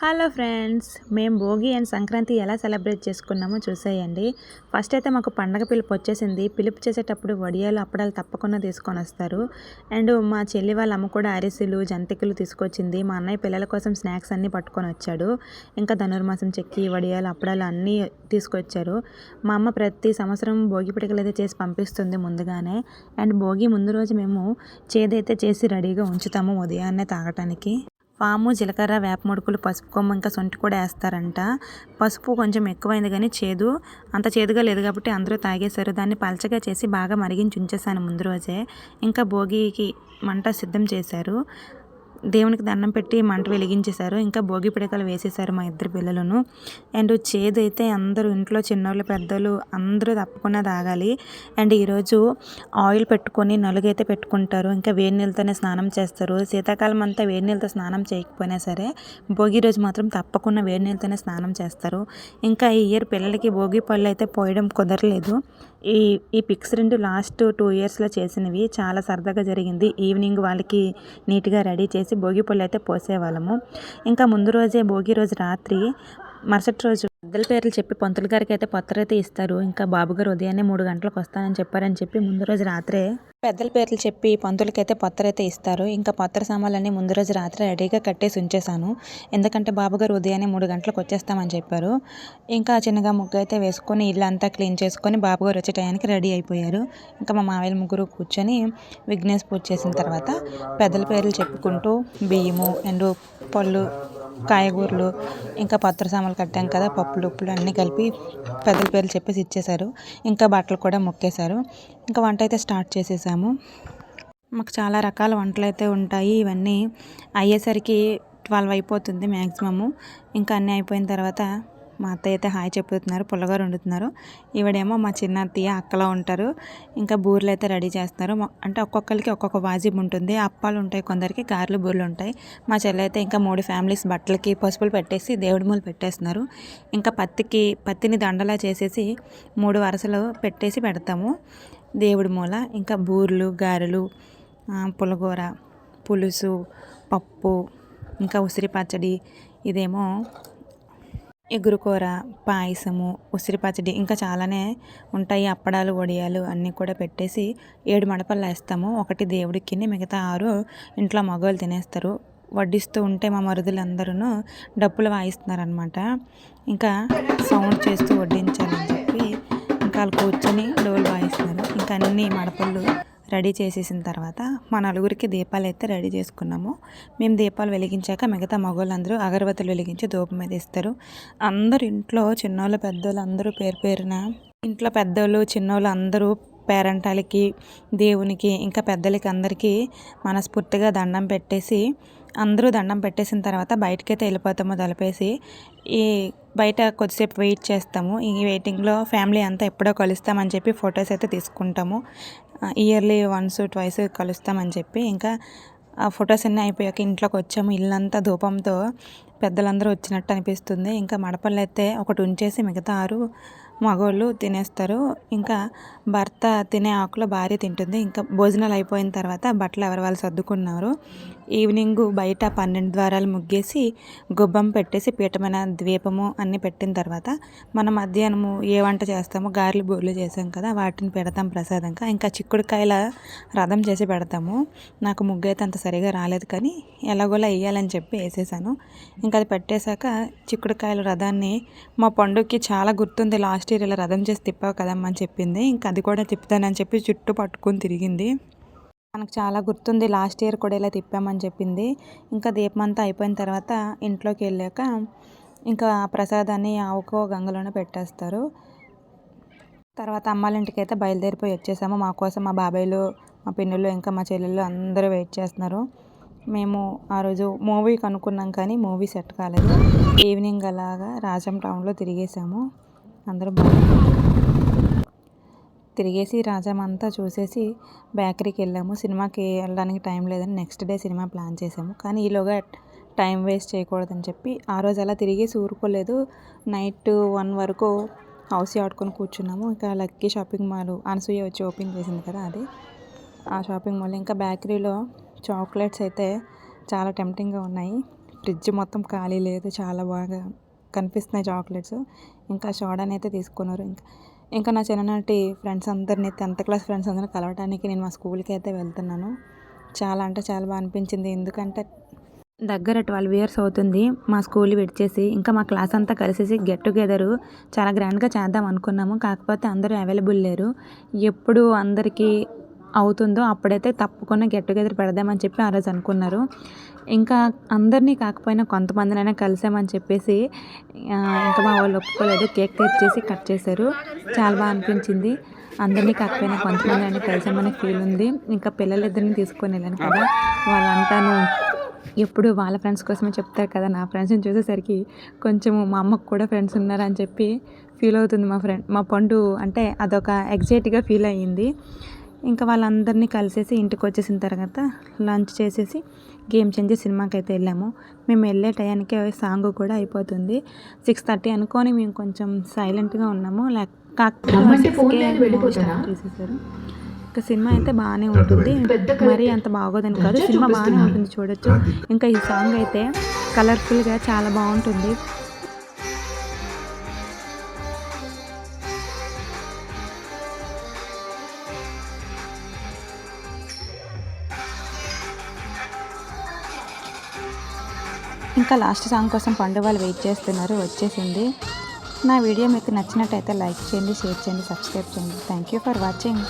Hello friends మేము Bhogi and Sankranti ఎలా celebrate చేసుకున్నామో చూసేయండి. ఫస్ట్ అయితే మాకు పండగ పిలుపు వచ్చేసింది. పిలుపు చేసేటప్పుడు వడియాలు అప్పడాలు తప్పకుండా తీసుకొని వస్తారు. అండ్ మా చెల్లి వాళ్ళ అమ్మ కూడా అరిసెలు జంతికలు తీసుకొచ్చింది. మా అన్నయ్య పిల్లల కోసం స్నాక్స్ అన్నీ పట్టుకొని వచ్చాడు. ఇంకా ధనుర్మాసం చెక్కి వడియాలు అప్పడాలు అన్నీ తీసుకొచ్చారు. మా అమ్మ ప్రతి సంవత్సరం భోగి పిడకలు అయితే చేసి పంపిస్తుంది ముందుగానే. అండ్ భోగి ముందు రోజు మేము చేదైతే చేసి రెడీగా ఉంచుతాము ఉదయాన్నే తాగటానికి. పాము జీలకర్ర వేప ముడుకులు పసుపు కొమ్మ ఇంకా సొంటి కూడా వేస్తారంట. పసుపు కొంచెం ఎక్కువైంది కానీ చేదు. అంత చేదుగా లేదు కాబట్టి అందరూ తాగేశారు. దాన్ని పలచగా చేసి బాగా మరిగించి ఉంచేసాను ముందు రోజే. ఇంకా భోగికి మంట సిద్ధం చేశారు. దేవునికి దండం పెట్టి మంట వెలిగించేశారు. ఇంకా భోగి పిడకలు వేసేసారు మా ఇద్దరు పిల్లలను. అండ్ చేదు అయితే అందరూ ఇంట్లో చిన్నోళ్ళు పెద్దలు అందరూ తప్పకుండా తాగాలి. అండ్ ఈరోజు ఆయిల్ పెట్టుకొని నలుగైతే పెట్టుకుంటారు. ఇంకా వేడి నీళ్ళతోనే స్నానం చేస్తారు. శీతాకాలం అంతా వేడి నీళ్ళతో స్నానం చేయకపోయినా సరే భోగి రోజు మాత్రం తప్పకుండా వేడి నీళ్ళతోనే స్నానం చేస్తారు. ఇంకా ఈ ఇయర్ పిల్లలకి భోగి పళ్ళు అయితే పోయడం కుదరలేదు. ఈ ఈ పిక్స్ రెండు లాస్ట్ టూ ఇయర్స్లో చేసినవి. చాలా సరదాగా జరిగింది. ఈవినింగ్ వాళ్ళకి నీట్గా రెడీ చేసి భోగి పళ్ళు అయితే పోసేవాళ్ళము. ఇంకా ముందు రోజే భోగి రోజు రాత్రి మరుసటి రోజు పెద్దల పేర్లు చెప్పి పంతుల గారికి అయితే పత్రం ఇస్తారు. ఇంకా బాబుగారు ఉదయాన్నే మూడు గంటలకు వస్తానని చెప్పారని చెప్పి ముందు రోజు రాత్రే పెద్దల పేర్లు చెప్పి పంతులకైతే పత్ర ఇస్తారు. ఇంకా పత్ర సామాన్లన్నీ ముందు రోజు రాత్రి రెడీగా కట్టేసి ఉంచేశాను. ఎందుకంటే బాబుగారు ఉదయాన్నే మూడు గంటలకు వచ్చేస్తామని చెప్పారు. ఇంకా చిన్నగా ముగ్గు అయితే వేసుకొని ఇల్లు అంతా క్లీన్ చేసుకొని బాబుగారు వచ్చే టయానికి రెడీ అయిపోయారు. ఇంకా మా మావయ్య ముగ్గురు కూర్చొని విఘ్నేష్ పూజ చేసిన తర్వాత పెద్దల పేర్లు చెప్పుకుంటూ బియ్యము అండ్ పళ్ళు కాయగూరలు ఇంకా పత్ర సామాన్లు కట్టాం కదా పప్పులు ఉప్పులు అన్నీ కలిపి పెద్దల పేర్లు చెప్పేసి ఇచ్చేశారు. ఇంకా బట్టలు కూడా మొక్కేశారు. ఇంకా వంట అయితే స్టార్ట్ చేసేసాము. మాకు చాలా రకాల వంటలు అయితే ఉంటాయి. ఇవన్నీ అయ్యేసరికి ట్వెల్వ్ అయిపోతుంది మ్యాక్సిమము ఇంకా అన్నీ అయిపోయిన తర్వాత మా అత్తయ్య అయితే హాయ్ చెప్తున్నారు పుల్లగారు వండుతున్నారు. ఈవిడేమో మా చిన్న అత్తయ్య అక్కలా ఉంటారు. ఇంకా బూరెలు అయితే రెడీ చేస్తున్నారు. అంటే ఒక్కొక్కరికి ఒక్కొక్క వాజిబ్ ఉంటుంది. అప్పాలు ఉంటాయి కొందరికి గారెలు బూరెలు ఉంటాయి. మా చెల్లె అయితే ఇంకా మూడు ఫ్యామిలీస్ బట్టలకి పసుపులు పెట్టేసి దేవుడి మూలు పెట్టేస్తున్నారు. ఇంకా పత్తికి పత్తిని దండలా చేసేసి మూడు వరుసలు పెట్టేసి పెడతాము. దేవుడి మూల. ఇంకా బూరెలు గారెలు పులగూర పులుసు పప్పు ఇంకా ఉసిరి పచ్చడి ఇదేమో ఎగురుకూర పాయసము ఉసిరి పచ్చడి ఇంకా చాలానే ఉంటాయి. అప్పడాలు వడియాలు అన్నీ కూడా పెట్టేసి ఏడు మడపలు వేస్తాము. ఒకటి దేవుడికి మిగతా ఆరు ఇంట్లో మగవాళ్ళు తినేస్తారు. వడ్డిస్తూ ఉంటే మా మరుదులందరూ డప్పులు వాయిస్తున్నారనమాట ఇంకా సౌండ్ చేస్తూ వడ్డించాలని చెప్పి ఇంకా వాళ్ళు కూర్చొని డోలు వాయిస్తున్నారు. ఇంకా అన్ని మడపళ్ళు రెడీ చేసేసిన తర్వాత మా నలుగురికి దీపాలు అయితే రెడీ చేసుకున్నాము. మేము దీపాలు వెలిగించాక మిగతా మగవాళ్ళందరూ అగరబత్తులు వెలిగించి దూపం మీద ఇస్తారు. అందరు ఇంట్లో చిన్నోళ్ళు పెద్దోళ్ళు అందరూ పేరు పేరున ఇంట్లో పెద్దోళ్ళు చిన్నోళ్ళు అందరూ పేరంటాలకి దేవునికి ఇంకా పెద్దలకి అందరికీ మనస్ఫూర్తిగా దండం పెట్టేసి అందరూ దండం పెట్టేసిన తర్వాత బయటకైతే వెళ్ళిపోతాము తలపేసి. ఈ బయట కొద్దిసేపు వెయిట్ చేస్తాము. ఈ వెయిటింగ్లో ఫ్యామిలీ అంతా ఎప్పుడో కలుస్తామని చెప్పి ఫొటోస్ అయితే తీసుకుంటాము. ఇయర్లీ వన్స్ ట్వైస్ కలుస్తామని చెప్పి ఇంకా ఆ ఫొటోస్ అన్నీ అయిపోయాక ఇంట్లోకి వచ్చాము. ఇల్లంతా ధూపంతో పెద్దలందరూ వచ్చినట్టు అనిపిస్తుంది. ఇంకా మడపలు అయితే ఒకటి ఉంచేసి మిగతా ఆరు మగవాళ్ళు తినేస్తారు. ఇంకా భర్త తినే ఆకులో భార్య తింటుంది. ఇంకా భోజనాలు అయిపోయిన తర్వాత బట్టలు ఎవరి వాళ్ళు సర్దుకున్నారు. ఈవినింగ్ బయట పన్నెండు ద్వారాలు ముగ్గేసి గుబ్బం పెట్టేసి పీఠమైన ద్వీపము అన్నీ పెట్టిన తర్వాత మనం మధ్యాహ్నము ఏ వంట చేస్తామో గారెలు బూరెలు చేసాం కదా వాటిని పెడతాం ప్రసాదంగా. ఇంకా చిక్కుడుకాయల రథం చేసి పెడతాము. నాకు ముగ్గు అయితే అంత సరిగా రాలేదు కానీ ఎలాగోలా వేయాలని చెప్పి వేసేసాను. ఇంకా అది పెట్టేశాక చిక్కుడుకాయల రథాన్ని మా పండుగకి చాలా గుర్తుంది. లాస్ట్ ఇయర్ ఇలా రథం చేసి తిప్పావు కదమ్మా అని చెప్పింది. ఇంకా అది కూడా తిప్పుతానని చెప్పి చుట్టూ పట్టుకొని తిరిగింది. తనకు చాలా గుర్తుంది లాస్ట్ ఇయర్ కూడా ఇలా తిప్పామని చెప్పింది. ఇంకా దీపం అంతా అయిపోయిన తర్వాత ఇంట్లోకి వెళ్ళాక ఇంకా ప్రసాదాన్ని ఆవుకో గంగలోనే పెట్టేస్తారు. తర్వాత అమ్మాళ్ళ ఇంటికి అయితే బయలుదేరిపోయి వచ్చేసాము. మా కోసం మా బాబాయ్లు మా పిన్నులు ఇంకా మా చెల్లెళ్ళు అందరూ వెయిట్ చేస్తున్నారు. మేము ఆ రోజు మూవీ కనుక్కున్నాం కానీ మూవీ సెట్ కాలేదు. ఈవినింగ్ అలాగా రాజం టౌన్లో తిరిగేసాము. అందరూ తిరిగేసి రాజామంతా చూసేసి బేకరీకి వెళ్ళాము. సినిమాకి వెళ్ళడానికి టైం లేదని నెక్స్ట్ డే సినిమా ప్లాన్ చేసాము. కానీ ఈలోగా టైం వేస్ట్ చేయకూడదని చెప్పి ఆ రోజు అలా తిరిగేసి ఊరుకోలేదు. నైట్ వన్ వరకు హౌస్ ఆడుకొని కూర్చున్నాము. ఇంకా లక్కీ షాపింగ్ మాల్ అనసూయ వచ్చి ఓపెన్ చేసింది కదా అది. ఆ షాపింగ్ మాల్ ఇంకా బేకరీలో చాక్లెట్స్ అయితే చాలా టెంప్టింగ్గా ఉన్నాయి. ఫ్రిడ్జ్ మొత్తం ఖాళీ లేదు. చాలా బాగా కనిపిస్తున్నాయి చాక్లెట్స్. ఇంకా సోడాని అయితే తీసుకున్నారు. ఇంకా ఇంకా నా చిన్ననాటి ఫ్రెండ్స్ అందరినీ టెన్త్ క్లాస్ ఫ్రెండ్స్ అందరినీ కలవడానికి నేను మా స్కూల్కి అయితే వెళ్తున్నాను. చాలా అంటే చాలా బాగా అనిపించింది. ఎందుకంటే దగ్గర ట్వెల్వ్ ఇయర్స్ అవుతుంది. మా స్కూల్ విడిచేసి ఇంకా మా క్లాస్ అంతా కలిసేసి గెట్ టుగెదరు చాలా గ్రాండ్గా చేద్దాం అనుకున్నాము. కాకపోతే అందరూ అవైలబుల్ లేరు. ఎప్పుడు అందరికీ అవుతుందో అప్పుడైతే తప్పకుండా గెట్ టుగెదర్ పెడదామని చెప్పి ఆ రోజు అనుకున్నారు. ఇంకా అందరినీ కాకపోయినా కొంతమందినైనా కలిసామని చెప్పేసి ఇంకా మా వాళ్ళు ఒప్పుకోలేదు. కేక్ తెచ్చేసి కట్ చేశారు. చాలా బాగా అనిపించింది. అందరినీ కాకపోయినా కొంతమంది అయినా కలిసామనే ఫీల్ ఉంది. ఇంకా పిల్లలిద్దరిని తీసుకొని వెళ్ళాను కదా వాళ్ళంతాను ఎప్పుడు వాళ్ళ ఫ్రెండ్స్ కోసమే చెప్తారు కదా నా ఫ్రెండ్స్ని చూసేసరికి కొంచెం మా అమ్మకు కూడా ఫ్రెండ్స్ ఉన్నారని చెప్పి ఫీల్ అవుతుంది మా ఫ్రెండ్ మా పండు. అంటే అదొక ఎగ్జైట్గా ఫీల్ అయ్యింది. ఇంకా వాళ్ళందరినీ కలిసేసి ఇంటికి వచ్చేసిన తర్వాత లంచ్ చేసేసి గేమ్ చేంజ్ సినిమాకి అయితే వెళ్ళాము. మేము వెళ్ళే టయానికి సాంగ్ కూడా అయిపోతుంది. సిక్స్ థర్టీ అనుకొని మేము కొంచెం సైలెంట్గా ఉన్నాము. లేక రమ్మంటే ఫోన్ కాకపోతే లైన్ వెళ్ళిపోతారా? స్టార్ట్ చేసేసారు. ఇంకా సినిమా అయితే బాగానే ఉంటుంది. మరీ అంత బాగోదని కాదు. సినిమా బాగానే. ఉంటుంది చూడొచ్చు. ఇంకా ఈ సాంగ్ అయితే కలర్ఫుల్గా చాలా బాగుంటుంది. ఇంకా లాస్ట్ సాంగ్ కోసం పండు వాళ్ళు వెయిట్ చేస్తున్నారు వచ్చేసింది. నా వీడియో మీకు నచ్చినట్టయితే లైక్ చేయండి షేర్ చేయండి సబ్స్క్రైబ్ చేయండి. Thank you for watching